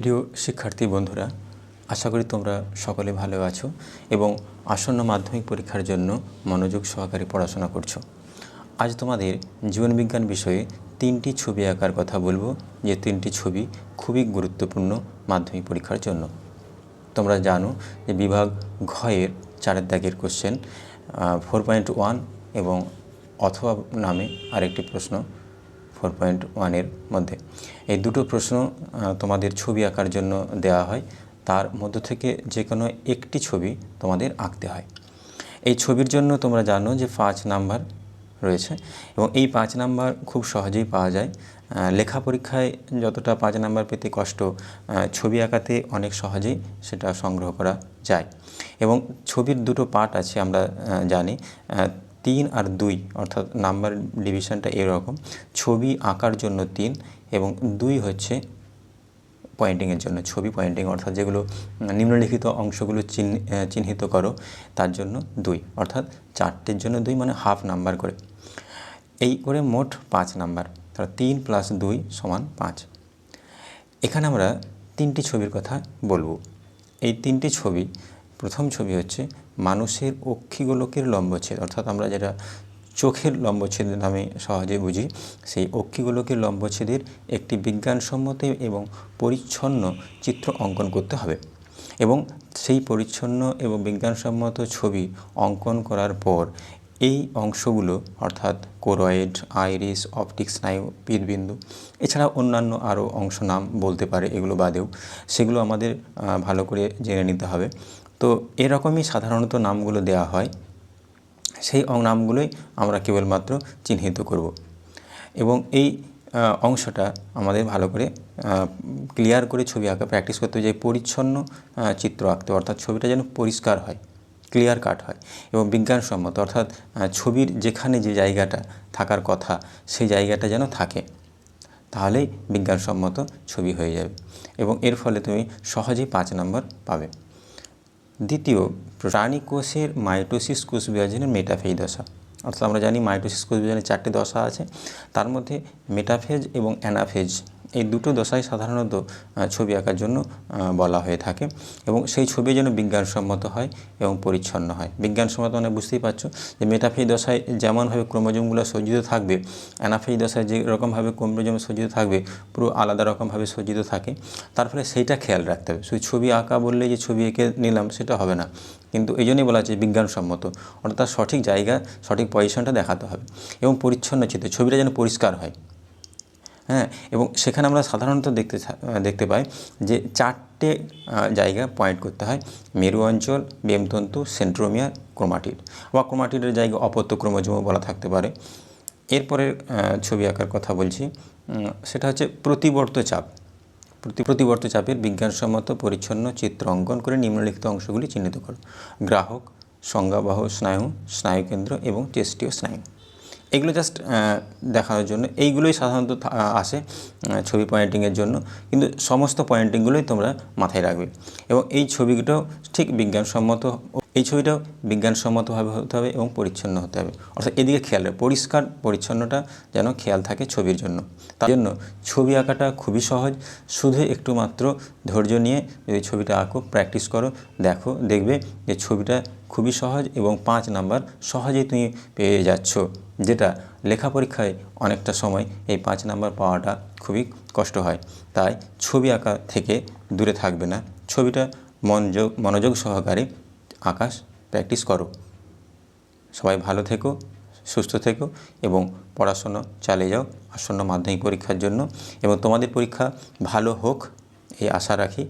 প্রিয় শিক্ষার্থী বন্ধুরা, আশা করি তোমরা সকলে ভালো আছো এবং আসন্ন মাধ্যমিক পরীক্ষার জন্য মনোযোগ সহকারে পড়াশোনা করছ। আজ তোমাদের জীবনবিজ্ঞান বিষয়ে তিনটি ছবি আঁকার কথা বলব, যে তিনটি ছবি খুবই গুরুত্বপূর্ণ মাধ্যমিক পরীক্ষার জন্য। তোমরা জানো যে বিভাগ ঘয়ের চারের দাগের কোশ্চেন ফোর পয়েন্ট ওয়ান এবং অথবা নামে আরেকটি প্রশ্ন ফোর পয়েন্ট ওয়ানের মধ্যে। এই দুটো প্রশ্ন তোমাদের ছবি আঁকার জন্য দেওয়া হয়। তার মধ্য থেকে যে কোনো একটি ছবি তোমাদের আঁকতে হয়। এই ছবির জন্য তোমরা জানো যে পাঁচ নাম্বার রয়েছে এবং এই পাঁচ নাম্বার খুব সহজেই পাওয়া যায়। লেখা পরীক্ষায় যতটা পাঁচ নাম্বার পেতে কষ্ট ছবি আঁকাতে অনেক সহজেই সেটা সংগ্রহ করা যায়। এবং ছবির দুটো পার্ট আছে, আমরা জানি। তিন আর দুই, অর্থাৎ নাম্বার ডিভিশনটা এরকম, ছবি আঁকার জন্য তিন এবং দুই হচ্ছে পয়েন্টিংয়ের জন্য, ছবি পয়েন্টিং অর্থাৎ যেগুলো নিম্নলিখিত অংশগুলো চিহ্নিত করো, তার জন্য দুই, অর্থাৎ চারটের জন্য দুই মানে হাফ নাম্বার করে। এই করে মোট পাঁচ নাম্বার তাহলে তিন প্লাস দুই সমান পাঁচ। এখানে আমরা তিনটি ছবির কথা বলব। এই তিনটি ছবি প্রথম ছবি হচ্ছে মানুষের অক্ষিগোলকের লম্বচ্ছেদ। অর্থাৎ আমরা যেটা চোখের লম্বচ্ছেদ নামে সহজে বুঝি, সেই অক্ষিগোলকের লম্বচ্ছেদের একটি বিজ্ঞানসম্মত এবং পরিচ্ছন্ন চিত্র অঙ্কন করতে হবে। এবং সেই পরিচ্ছন্ন এবং বিজ্ঞানসম্মত ছবি অঙ্কন করার পর এই অংশগুলো, অর্থাৎ কোরয়েড, আইরিস অপটিক স্নায়ু পিতবিন্দু এছাড়া অন্যান্য আরও অংশ নাম বলতে পারে এগুলো বাদেও, সেগুলো আমাদের ভালো করে জেনে নিতে হবে। তো এরকমই সাধারণত নামগুলো দেওয়া হয়। সেই নামগুলোই আমরা কেবলমাত্র চিহ্নিত করব। এবং এই অংশটা আমাদের ভালো করে ক্লিয়ার করে ছবি আঁকা, প্র্যাকটিস করতে যে পরিচ্ছন্ন চিত্র আঁকতে অর্থাৎ ছবিটা যেন পরিষ্কার হয়। ক্লিয়ার কাট হয় এবং বিজ্ঞানসম্মত, অর্থাৎ ছবির যেখানে যে জায়গাটা থাকার কথা, সেই জায়গাটা যেন থাকে, তাহলেই বিজ্ঞানসম্মত ছবি হয়ে যাবে এবং এর ফলে তুমি সহজেই পাঁচ নম্বর পাবে। দ্বিতীয়, প্রাণী কোষের মাইটোসিস কোষ বিভাজনের মেটাফেজ দশা। অর্থাৎ আমরা জানি মাইটোসিস কোষ বিভাজনের চারটি দশা আছে, তার মধ্যে মেটাফেজ এবং অ্যানাফেজ। এই দুটো দশাই সাধারণত ছবি আঁকার জন্য বলা হয়ে থাকে এবং সেই ছবি যেন বিজ্ঞানসম্মত হয় এবং পরিচ্ছন্ন হয়। বিজ্ঞানসম্মত মানে বুঝতেই পারছ যে মেটাফেজ দশায় যেমনভাবে ক্রোমোজোমগুলো সজ্জিত থাকবে, অ্যানাফেজ দশায় যে রকমভাবে ক্রোমোজোম সজ্জিত থাকবে, পুরো আলাদা রকমভাবে সজ্জিত থাকে, তার ফলে সেইটা খেয়াল রাখতে হবে। শুধু ছবি আঁকা বললে যে ছবি এঁকে নিলাম সেটা হবে না, কিন্তু এই জন্যই বলা হচ্ছে বিজ্ঞানসম্মত। অর্থাৎ সঠিক জায়গা, সঠিক পজিশনটা দেখাতে হবে এবং পরিচ্ছন্ন চিত্র ছবিটা যেন পরিষ্কার হয়। হ্যাঁ এবং সেখানে আমরা সাধারণত দেখতে দেখতে পাই যে চারটে জায়গা পয়েন্ট করতে হয়। মেরু অঞ্চল বেমতন্তু সেন্ট্রোমিয়ার ক্রোমাটিড। বা ক্রোমাটিডের জায়গা অপত্য ক্রোমোজোমও বলা থাকতে পারে। এরপরে আহ, ছবি আঁকার কথা বলছি সেটা হচ্ছে প্রতিবর্ত চাপ। প্রতি প্রতিবর্ত চাপের বিজ্ঞানসম্মত পরিচ্ছন্ন চিত্র অঙ্কন করে নিম্নলিখিত অংশগুলি চিহ্নিত করো। গ্রাহক সংজ্ঞাবাহ স্নায়ু স্নায়ুকেন্দ্র এবং টেস্টীয় স্নায়ু। এগুলো জাস্ট দেখানোর জন্য। এইগুলোই সাধারণত আসে ছবি পয়েন্টিংয়ের জন্য। কিন্তু সমস্ত পয়েন্টিংগুলোই তোমরা মাথায় রাখবে। এবং এই ছবিটাও ঠিক বিজ্ঞানসম্মত, এই ছবিটাও বিজ্ঞানসম্মতভাবে হতে হবে এবং পরিচ্ছন্ন হতে হবে। অর্থাৎ এদিকে খেয়াল রাখবে, পরিষ্কার পরিচ্ছন্নটা যেন খেয়াল থাকে ছবির জন্য। তার জন্য ছবি আঁকাটা খুবই সহজ। শুধু একটু মাত্র ধৈর্য নিয়ে যদি ছবিটা আঁকো প্র্যাকটিস করো, দেখো, দেখবে যে ছবিটা খুবই সহজ এবং পাঁচ নাম্বার সহজেই তুমি পেয়ে যাচ্ছ, যেটা লেখা পরীক্ষায় অনেকটা সময় এই পাঁচ নাম্বার পাওয়াটা খুবই কষ্ট হয়। তাই ছবি আঁকা থেকে দূরে থাকবে না। ছবিটা মনোযোগ মনোযোগ সহকারে আকাশ প্র্যাকটিস করো। সবাই ভালো থেকো, সুস্থ থেকো এবং পড়াশুনো চালিয়ে যাও আসন্ন মাধ্যমিক পরীক্ষার জন্য এবং তোমাদের পরীক্ষা ভালো হোক, এই আশা রাখি।